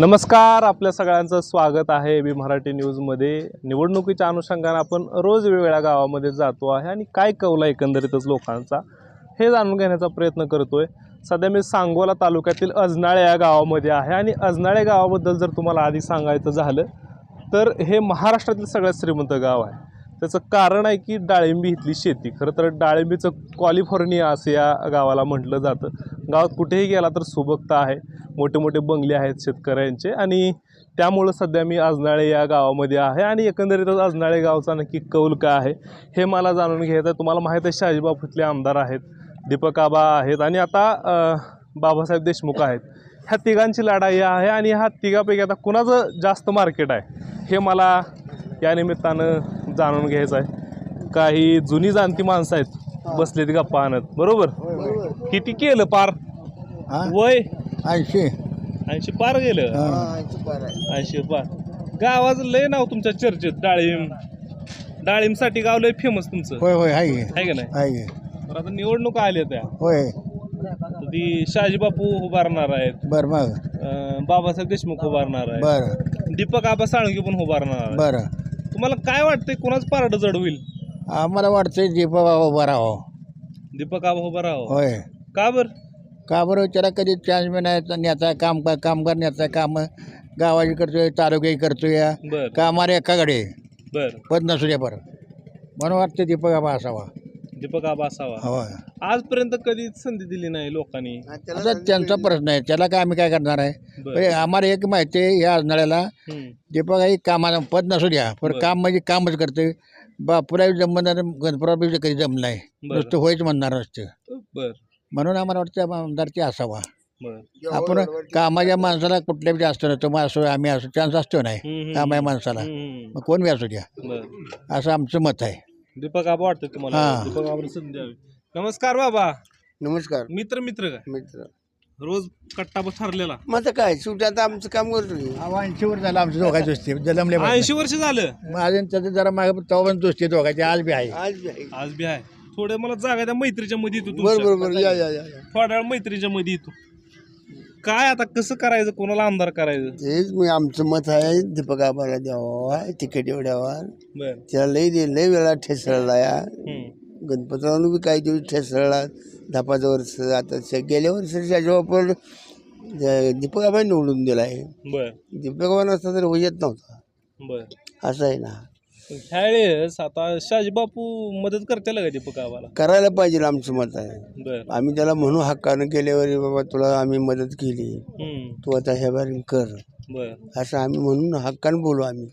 नमस्कार आपल्या सगळ्यांचं स्वागत आहे बी मराठी न्यूजमध्ये. निवडणुकीच्या अनुषंगाने आपण रोज वेगवेगळ्या गावामध्ये जातो आहे आणि काय कौला एकंदरीतच लोकांचा हे जाणून घेण्याचा प्रयत्न करतोय. सध्या मी सांगोला तालुक्यातील अजनाळे या गावामध्ये आहे आणि अजनाळे गावाबद्दल जर तुम्हाला आधी सांगायचं झालं तर हे महाराष्ट्रातील सगळ्यात श्रीमंत गाव आहे. त्याचं कारण आहे की डाळिंबी इथली शेती. खरं तर डाळिंबीचं कॉलिफोर्निया असं या गावाला म्हटलं जातं. गावात कुठेही गेला तर सुबकता आहे. मोठे मोठे बंगले आहेत शेतकऱ्यांचे आणि त्यामुळं सध्या मी अजनाळे या गावामध्ये आहे आणि एकंदरीतच अजनाळे गावचा नक्की कौल काय आहे हे मला जाणून घ्यायचं आहे. तुम्हाला माहीत आहे शहाजीबाब इथले आमदार आहेत. दीपक आबा आहेत आणि आता बाबासाहेब देशमुख आहेत. ह्या तिघांची लढाई आहे आणि ह्या तिघापैकी आता कुणाचं जास्त मार्केट आहे हे मला या निमित्तानं जाणून घ्यायचं आहे. काही जुनी जाणती माणसं आहेत बसलेत गप्पा आणत. बरोबर? किती केलं पार? हा? वय? ऐंशी. ऐंशी पार गेलं. ऐंशी पार गावाचं लय नाव तुमच्या चर्चेत डाळिंब. डाळिंबसाठी गाव लय फेमस तुमचं. होय होय आहे. की, आहे का नाही? आहे. आता निवडणुका आल्या त्या. होय. तर ती शहाजीबापू उभारणार आहेत. बरं मग. अं, बाबासाहेब देशमुख उभारणार आहे बरं. दीपक आबा साळुंके पण उभारणार बरं. तुम्हाला काय वाटतंय कोणाच पारड जड होईल? आम्हाला वाटतंय दीपा बाबा उभा राहावं. दीपक आबा उभा राहावं. होय. का बर? का बरं त्याला कधी चान्स मिळायचा नेता काम कामगार नेता काम गावाची करतोय तालुक्याची करतोय. बर. कामाला एकाकडे बर. पद नसू द्या बरं. म्हणून वाटतं दीपक बाबा असावा. दीपक आबा असावा. होय. आजपर्यंत कधीच संधी दिली नाही लोकांनी. आता त्यांचा प्रश्न आहे त्याला काय आम्ही काय करणार आहे? बर. पण आम्हाला एक माहिती आहे या नाळ्याला हम्म. दीपक आई कामाला पद नसू द्या पण बरं. काम म्हणजे कामच करते बापुरा जमणार गणपरा कधी जमलं नाही. बरं. नुसतं होयच म्हणणार नसतं. बर. म्हणून आम्हाला वाटतं आमदार ते असावा. बर. आपण कामाच्या माणसाला कुठल्या बी असतो ना तुम्ही असो आम्ही असो चान्स असतो नाही. हम्म, कामाच्या माणसाला. हम्म. मग कोण बी असू द्या? बर. असं आमचं मत आहे. दीपक आबा वाटतं तुम्हाला. हा. दीपक आबा संधी द्यावी. नमस्कार बाबा. नमस्कार. मित्र मित्र काय मित्र. रोज कट्टा ठरलेला. मग आता काय? शेवटी आता आमचं काम करतो ऐंशी वर झालं आमचं दोघांची दोस्ती. जलमले ऐंशी वर्ष झालं? अजून त्याचं जरा मागे तेव्हा पण दोस्ती दोघांची. आज बी आहे. आज बी आहे. आज बी आहे. थोडं मला जागा त्या मैत्रीच्या मध्ये येतो बरं तुमच्या. बरं बरं या या या या. थोड्या वेळ मैत्रीच्या मध्ये येतो. काय आता कसं करायचं? कोणाला आमदार करायचं? तेच मी आमचं मत आहे दीपक आबाला द्यावा तिकीट एवढ्यावर. बर. त्याला लई दे लई वेळा ठेसळला या. गणपतरावनं बी काही दिवस ठेसळला. दहा पाच वर्ष आता गेल्या वर्षी वापर दीपक आबा निवडून दिला आहे बर. दीपक आबा नसता तर येत नव्हता. बर. असं आहे ना. ह्यावेळेस आता शाजी बापू मदत करते का दीपक आबाला करायला पाहिजे आमचं मत आहे. बर. आम्ही त्याला म्हणू हक्कानं गेल्यावर बाबा तुला आम्ही मदत केली. हम्म. तू आता ह्या बारीन कर. बर. असं आम्ही म्हणून हक्कानं बोलू आम्ही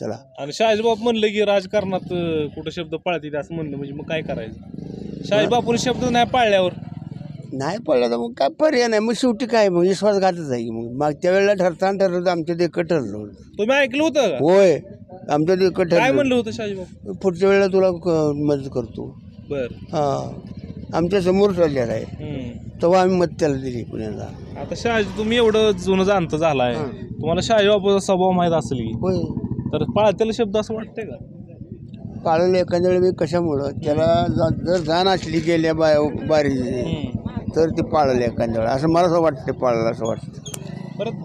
त्याला. आणि शहाजीबाप म्हणलं की राजकारणात अं, कुठं शब्द पाळते असं म्हणलं. म्हणजे मग काय करायचं? शहाजीबापून शब्द नाही पाळल्यावर? नाही पडलं तर मग काय पर्याय नाही. मग शेवटी काय? मग विश्वासघातच आहे की मग. मागच्या वेळेला ठरताना ठरलं होतं आमच्या देखत ठरलं होतं. तुम्ही ऐकलं होतं का? होय. आमच्या देखत काय म्हणलं होतं शहाजीबापू पुढच्या वेळेला तुला क- मदत करतो. बर. हां. आमच्यासमोर चाललेला आहे. हम्म. तेव्हा आम्ही मत त्याला दिली पुण्याला. आता शहाजी तुम्ही एवढं जुनं जाणतं झालाय. तुम्हाला शहाजी बापूचा स्वभाव माहीत असेल की. होय. तर पाळतेला शब्द असं वाटतंय का? पाळलं एखाद्या वेळी कशामुळं? त्याला जा- जर जाण असली गेल्या बाय बारी हम्म. तर ते पाळलं एखाद्या वेळा. असं मला असं वाटतं पाळलं असं वाटतं परत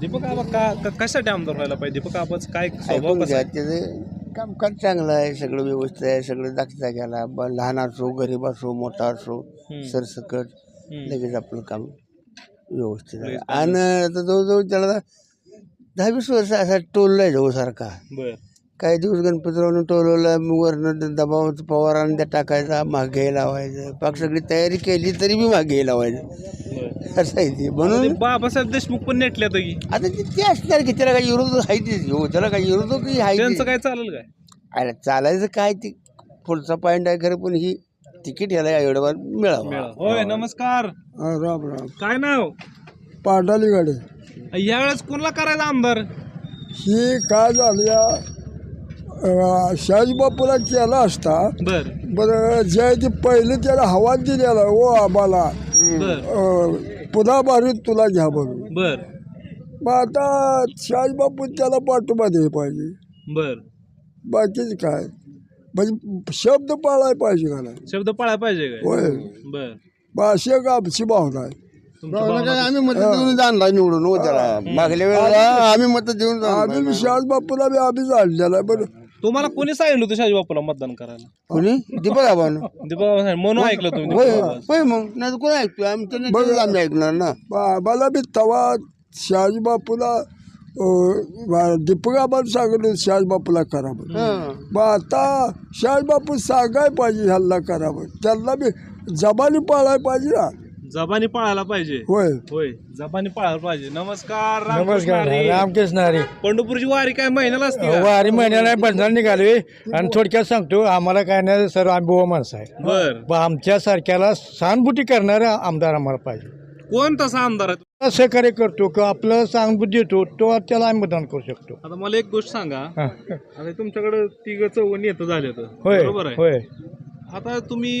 दीपक आबा का का- कशासाठी आमदार व्हायला पाहिजे दीपक आबाच काय स्वभाव ऐकून कसा घ्या आहे? त्याचं कामकाज चांगलं आहे सगळं व्यवस्थित आहे सगळं जागच्या जाग्याला ब- लहान असो गरीब असो मोठा असो हम्म. सरसकट हम्म. लगेच आपलं काम व्यवस्थित आहे आणि आता जवळजवळ त्याला दहा वीस वर्ष असा टोलला आहे जवळसारखा बर काही दिवस गणपतीरावनं टोलवला वरनं दबाव पवारानं त्या टाकायचा मागे लावायचं. पाक सगळी तयारी केली तरी बी मागे लावायचं. असं आहे ते. म्हणून बाबासाहेब देशमुख पण नेटल्यात की. आता ते ते असणार की त्याला काही विरोध आहे तेच हो त्याला काही विरोधकही आहे त्यांचं. काय चालेल काय? अरे चालायचं काय ते? पुढचा पॉईंट आहे खरं पण ही तिकीट ह्याला एवढं मिळावं. होय नमस्कार. राम राम. काय नाव? पांडाली गाडी यावेळेस कोणाला करायचं आमदार? ही काय झाली शाजीबापूला केला असता बर. बरं जे ते पहिले त्याला हवा दिलेला ओ आम्हाला बर. पुन्हा मारून तुला घ्या म्हणून. बर. मग आता शाजीबापू त्याला पाठोबा द्यायला पाहिजे. बर. बाकीच काय? म्हणजे शब्द पाळायला पाहिजे का नाही? शब्द पाळायला पाहिजे काय होय. बर. मग अशी एक आमची भावना आहे. तुमच्या भावना आम्ही मत देऊन जाणला निवडून हो त्याला मागल्या वेळेला आम्ही मत देऊन आम्ही शाज बापूला बी आम्ही जाणलेला आहे बरं तुम्हाला कोणी सांगितलं होतं शाजी बापूला मतदान करायला? कोणी? दीपक आबान. दीपक म्हणून ऐकलं तुम्ही होय दीपक आबाचं. होय मग. नाही कोण ऐकतो आमच्या आम्ही ऐकणार ना. आम्हाला बी तवा शाज बापूला दीपकाबाद सांगितलं शाज बापूला करा म्हणून. हं. मग आता शाज बापू सांगाय पाहिजे ह्याला करा म्हणून. त्यांना बी जबानी पाळायला पाहिजे ना. जबानी पाळायला पाहिजे. होय. होय जबानी पाळायला पाहिजे. नमस्कार रामकृष्ण हरी. रामकृष्ण हरी पंढरपूरची वारी काय महिन्याला असते का? वारी महिन्याला बंधन निघाले आणि थोडक्यात सांगतो आम्हाला काय नाही सर आम्ही बुवा माणसं आहे. बर. ब- आमच्यासारख्याला सहानुभूती करणारा आमदार आम्हाला पाहिजे. कोण तसा आमदार आहे? सहकार्य करतो किंवा आपलं सहानुभूती देतो तो त्याला आम्ही मतदान करू शकतो. आता मला एक गोष्ट सांगा. हा. आता तुमच्याकडे तिघ चौघ येतं झाले होय बरोबर आहे. होय. आता तुम्ही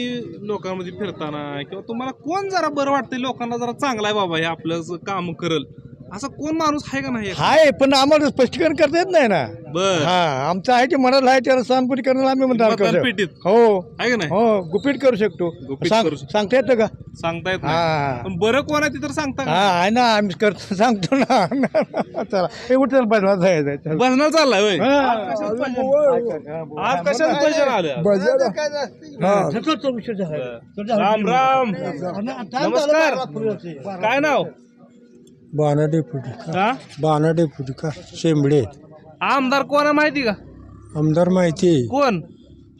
लोकांमध्ये फिरताना किंवा तुम्हाला कोण जरा बरं वाटतंय? लोकांना जरा चांगला आहे बाबा हे आपलं काम करल. असा कोण माणूस आहे का नाही हाय पण आम्हाला स्पष्टीकरण करता येत नाही ना. बर. हा आमचं आहे ते मनाला आहे त्याला सहानुभूती करण्याला आम्ही मतदान मतदान करू पेटीत. शकतो हो. आहे का नाही? हो गुपित करू शकतो. गुपित सांग- करू शकतो. सांगता येतं का? सांगता येत नाही. हा पण बरं कोण आहे ते तर सांगता का? हा आहे ना आम्ही करतो सांगतो ना. चला हे उठल बनवा जायचं भजनाला चाललाय होय. हा. आज कशाच पैसे आलं राम राम. नमस्कार. काय नाव? बानाडे फुटी हा? बानाडे फुटी का? शेंबडे आमदार कोण आहे माहिती का? आमदार माहिती आहे. कोण?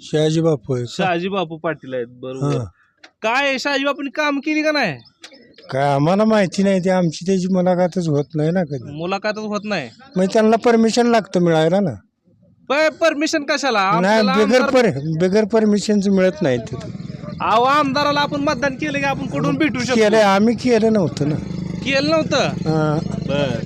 शहाजी बापू आहे शहाजी बापू पाटील आहेत बरोबर. काय शहाजी बापूंनी काम केली का नाही? काय आम्हाला माहिती नाही ते आमची त्याची मुलाखतच होत नाही ना कधी. मुलाखतच होत नाही. मग त्यांना परमिशन लागतं मिळायला ना. परमिशन कशाला? नाही बिगर आमदार- पर बिगर परमिशनचं मिळत नाही तिथं. अहो आमदाराला आपण मतदान केलं की आपण कुठून भेटू शकतो? केलं आम्ही केलं नव्हतं ना. केलं नव्हतं. हा. बर.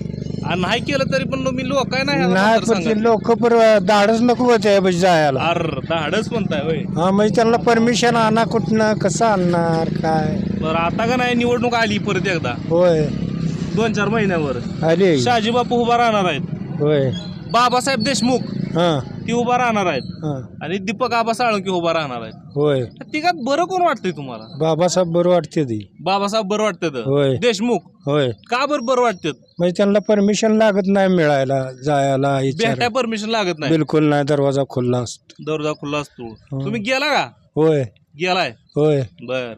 नाही केलं तरी पण मी लोक आहे ना नाही पण. ते लोक पर धाडच नको होते यापाशी जायला. अर धाडच म्हणताय होय. हा म्हणजे त्यांना परमिशन आणा कुठनं कसं आणणार काय? बरं आता का नाही निवडणूक आली परत एकदा? होय. दोन चार महिन्यावर. आले. शहाजी बापू उभा राहणार आहेत. होय. बाबासाहेब देशमुख. हा. ती उभा राहणार आहेत. हा. आणि दीपक आबा साळुंकी उभा राहणार आहेत. होय. तिघात बरं कोण वाटतंय तुम्हाला? बाबासाहेब बरं वाटते ती. बाबासाहेब बरं वाटतं होय. देशमुख? होय. का बरं बरं वाटतं म्हणजे त्यांना परमिशन लागत नाही मिळायला जायला भेटाय परमिशन लागत नाही. बिलकुल नाही दरवाजा खुल्ला असतो दरवाजा खुला असतो. हो. तुम्ही गेला का? होय. गेलाय? होय. बर.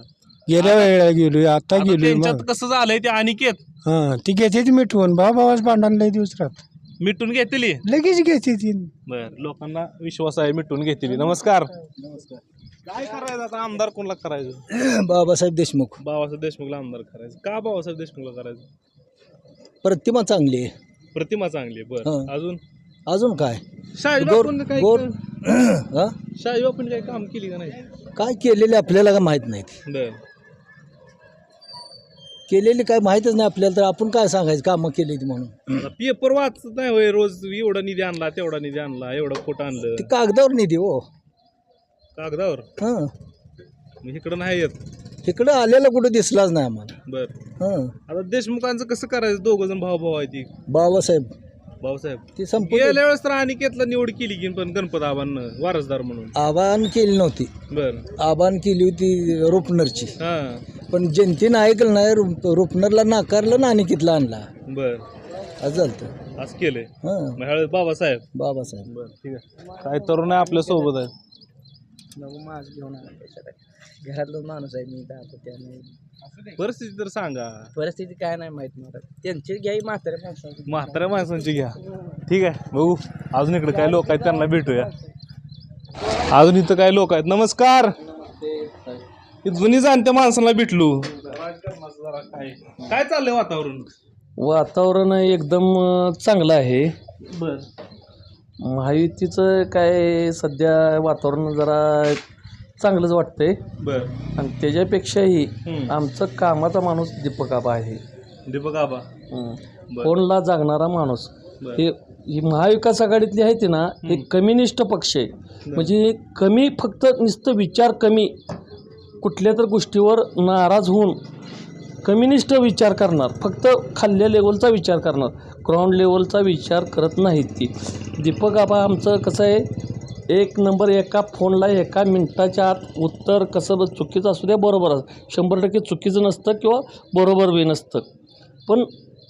गेल्या वेळेला गेलोय आता आता गेलोय त्यांच्यात मग. कसं झालंय ते अनिकेत? हा ती घेते ती मिठवून बाबाच भांडण लय दिवस राहत मिटून घेतली? लगेच घेते ती. बर लोकांना विश्वास आहे मिटून घेतली. नमस्कार. काय करायचं आता? आमदार कोणला करायचं? बाबासाहेब देशमुख. बाबासाहेब देशमुखला आमदार करायचं. का बाबासाहेब देशमुखला करायचं? प्रतिमा चांगली आहे. प्रतिमा चांगली आहे बर. हा. अजून? अजून काय? शाही गोर बापूंनी काही गोर हा? शाही बापूंनी काही काम केली का नाही? काय केलेले आपल्याला काय माहीत नाहीत बर. केलेली काय माहीतच नाही आपल्याला तर आपण काय सांगायचं कामं केली ती म्हणून पेपर वाचत नाही होय रोज एवढा निधी आणला तेवढा निधी आणला एवढं खोटं आणलं. ती कागदावर ती हो. कागदावर? हां. इकडं नाही येत. इकडं आलेलं कुठं दिसलाच नाही आम्हाला. बर. हां. आता देशमुखांचं कसं करायचं? दोघं जण भाऊ भाऊ आहे ती. बाबासाहेब. भाऊसाहेब ती संपूर्ण गेल्या वेळेस तर अनिकेतला निवड केली की पण गणपत आबांना वारसदार म्हणून. आवाहन केली नव्हती. बर. आवाहन केली होती रुपनरची. हा. पण जनतेनं ऐकलं नाही रुप रुपनरला नाकारलं ना अनिकितला आणला. बर. असं झालं. असं केलंय? हां. मग ह्यावेळेस बाबासाहेब? बाबासाहेब. बर ठीक आहे. काय तरुण आहे आपल्यासोबत आहे. घरातलं माणूस आहे मी दादा त्यामुळे परिस्थिती तर सांगा. परिस्थिती काय नाही माहीत मला. त्यांची घ्याई म्हाताऱ्या माणसाची. म्हाताऱ्या माणसांची घ्या. ठीक आहे बघू. अजून इकडे काय लोक आहेत त्यांना भेटूया. अजून इथं काय लोक आहेत. नमस्कार! जुनी जाणत्या माणसाला भेटलो. काय चाललंय वातावरण? वातावरण एकदम चांगलं आहे. बर. महायुतीचं काय सध्या वातावरण जरा चांगलंच वाटतंय. बर. आणि त्याच्यापेक्षाही हम्म. आमचं कामाचा माणूस दीपक आबा आहे. दीपक आबा. हम्म. बर. फोनला जागणारा माणूस. बर. हे ही महाविकास आघाडीतली आहे ते ना हे कम्युनिस्ट पक्ष आहे. म्हणजे कमी फक्त नुसतं विचार कमी. कुठल्या तर गोष्टीवर नाराज होऊन कम्युनिस्ट विचार करणार फक्त खाल्ल्या लेवलचा विचार करणार ग्राउंड लेवलचा विचार करत नाहीत ती. दीपक आबा आमचं कसं आहे? एक नंबर एका फोनला एका मिनटाच्या आत उत्तर कसं चुकीचं असू द्या बरोबर असं. शंभर टक्के चुकीचं नसतं किंवा बरोबर बी नसतं. पण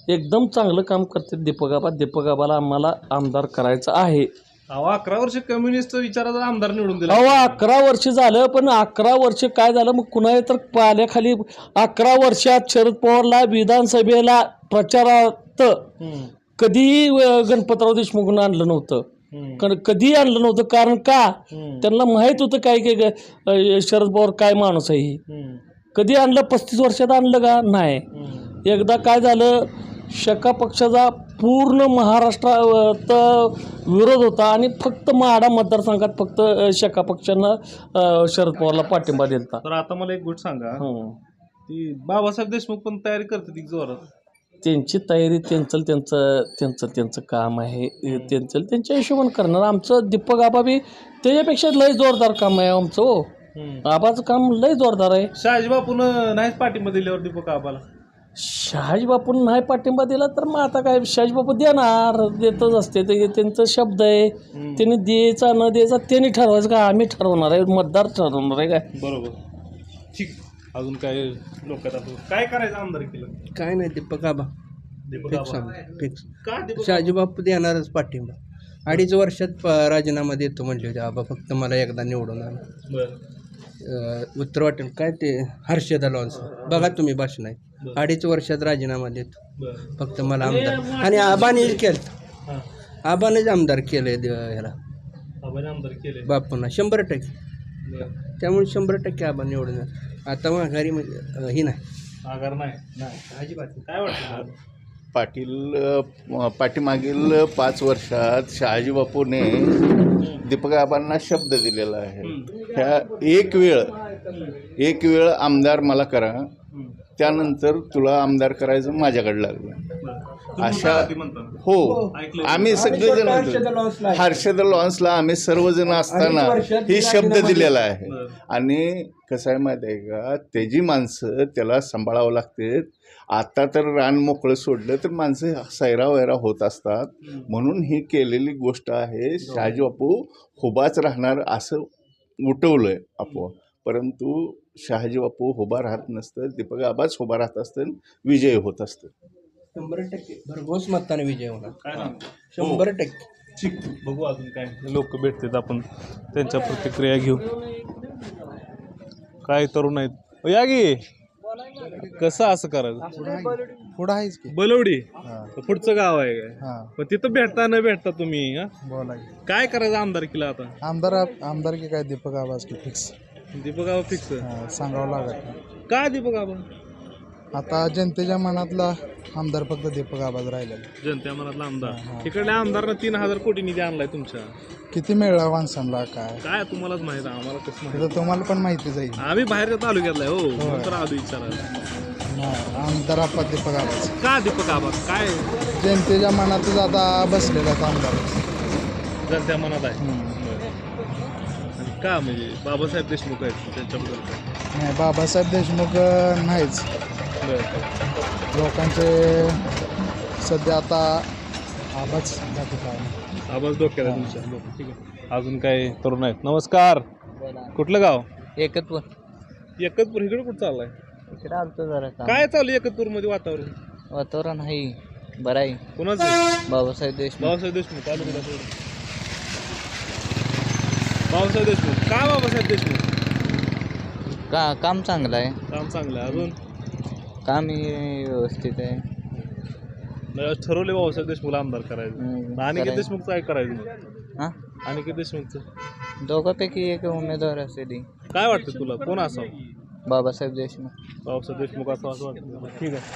एकदम चांगलं काम करते दीपक आबा दीपक आबाला आम्हाला आमदार करायचं आहे. अहो अकरा वर्ष कम्युनिस्ट विचाराचा आमदार निवडून दिला अहो अकरा वर्ष झालं पण अकरा वर्ष काय झालं मग कुणा तर पाल्याखाली अकरा वर्षात शरद पवारला विधानसभेला प्रचारात. कधीही गणपतराव देशमुखनं आणलं नव्हतं. कारण कधीही आणलं नव्हतं कारण का. त्यांना माहीत होतं काय काय शरद पवार काय माणूस आहे ही. कधी आणलं पस्तीस वर्षात आणलं का नाही. एकदा काय झालं शका पक्षाचा पूर्ण महाराष्ट्रात विरोध होता आणि फक्त माडा मतदारसंघात फक्त शका पक्षानं शरद पवारला पाठिंबा दिला तर आता मला एक गोष्ट सांगा. हं. ती बाबासाहेब देशमुख पण तयारी करते ती जोरात. त्यांची तयारी त्यांचं त्यांचं त्यांचं त्यांचं काम आहे. त्यांचं त्यांच्या हिशोबाने करणार. आमचं दीपक आबा बी त्याच्यापेक्षा लय जोरदार काम आहे आमचं हो. आबाचं काम लय जोरदार आहे. शहाजी बापून नाहीच पाठिंबा दिल्यावर दीपक आबाला. शहाजी बापून नाही पाठिंबा दिला तर मग आता काय? शहाजी बापू देणार देतच असते. ते त्यांचं शब्द आहे. त्यांनी द्यायचा न द्यायचा त्यांनी ठरवायचं का? आम्ही ठरवणार आहे. मतदार ठरवणार आहे काय? बरोबर. ठीक. अजून काय लोक काय करायचं आमदार केलं? काय नाही दीपक आबा. दीपक आबा. फिक्स. का दीपक शहाजी बापू देणारच पाठिंबा. अडीच वर्षात प- राजीनामा देतो म्हणले होते. आबा फक्त मला एकदा निवडून आणा. बरं. उत्तर वाटेल. काय ते हर्षदा लॉन्स बघा तुम्ही भाषण आहे. अडीच वर्षात राजीनामा देतो. फक्त मला आमदार. आणि आबाने केलं. आबानेच आमदार केलंय द- ह्याला. केले. बापूंना शंभर टक्के. त्यामुळे शंभर टक्के आबा निवडून. आता माघारी म्हणजे ही नाही. नाही. अजिबात काय वाटतं? पाटील पाठीमागील पाच वर्षात शहाजी बापूने दीपक आबांना शब्द दिलेला आहे. ह्या एक वेळ एक वेळ आमदार मला करा. त्यानंतर तुला आमदार करायचं माझ्याकडे लागलं. अशा हो. आम्ही सगळेजण. हर्षद लॉन्सला आम्ही सर्वजण असताना ही शब्द दिलेला आहे. आणि कसं आहे माहिती आहे का? त्याची माणसं त्याला सांभाळावं लागते आता तर रान मोकळं सोडलं तर माणसं सैरा वैरा होत असतात. म्हणून ही केलेली गोष्ट आहे शहाजी बापू हुबाच राहणार असं उठवलं आहे आपोआप. परंतु शहाजी बापू हुबा राहत नसतं दीपक आबाच हुबा राहत असतं विजय होत असतं. शंभर टक्के. भरघोस मताने विजय होणार. काय ना शंभर टक्के. ठीक बघू अजून काय लोक भेटतात आपण त्यांच्या प्रतिक्रिया घेऊ. काय तरुण आहेत? ओ, या गी कसं असं करायचं? पुढं आहेच की. बलवडी. पुढचं गाव आहे काय? हां. मग तिथं भेटता न भेटता तुम्ही हा? बोला काय करायचं आमदारकीला आता? आमदार आमदारकी काय? दीपक आवाज की फिक्स दीपक आबा फिक्स सांगावं लागत का दीपक आबा आता जनतेच्या मनातला आमदार फक्त दीपक आवाज राहिलेला. जनत्या मनातला आमदार. तिकडल्या आमदारनं तीन हजार कोटी निधी आणलाय तुमच्या. किती मिळला माणसांना काय? काय तुम्हालाच माहीत आहे आम्हाला कसं माहीत? तर तुम्हाला पण माहितीच आहे. आम्ही बाहेरच्या तालुक्यातला आहे, हो म्हणून तर आलो विचारायला. आमदार आपला दीपक आवाज का दीपक आबा काय? जनतेच्या मनातच आता बसलेला आहे आमदार. जनत्या मनात आहे. बरं. आणि का म्हणजे बाबासाहेब देशमुख आहेत त्यांच्याबद्दल काय? नाही बाबासाहेब देशमुख अं, नाहीच. लोकांचे सध्या आता आवाज जाती काय आवाज डोक्यात तुमच्या. ठीक आहे. अजून काय तरुण आहेत. नमस्कार. कुठलं गाव? एकत्व एकतपूर इकडे कुठं चाललाय? इकडे आलतो जरा काय चालू एकतपूरमध्ये वातावरण? वातावरण आहे. बरं आहे. कोणाचं? बाबासाहेब देशमुख. बाबासाहेब देशमुख. थोडं. बाबासाहेब देशमुख. का बाबासाहेब देशमुख? का काम चांगलं आहे. काम चांगलं आहे. अजून? काम व्यवस्थित आहे. नाही, ठरवले बाबासाहेब देशमुखला आमदार करायचं. हम्म, अनिकेत करायचं. देशमुखचं काय करायचं हां? अनिकेत देशमुखचं? दोघांपैकी एक उमेदवार असेल काय वाटतं तुला? कोण असावं? बाबासाहेब देशमुख. बाबासाहेब देशमुख असं असं वाटतं. ठीक आहे.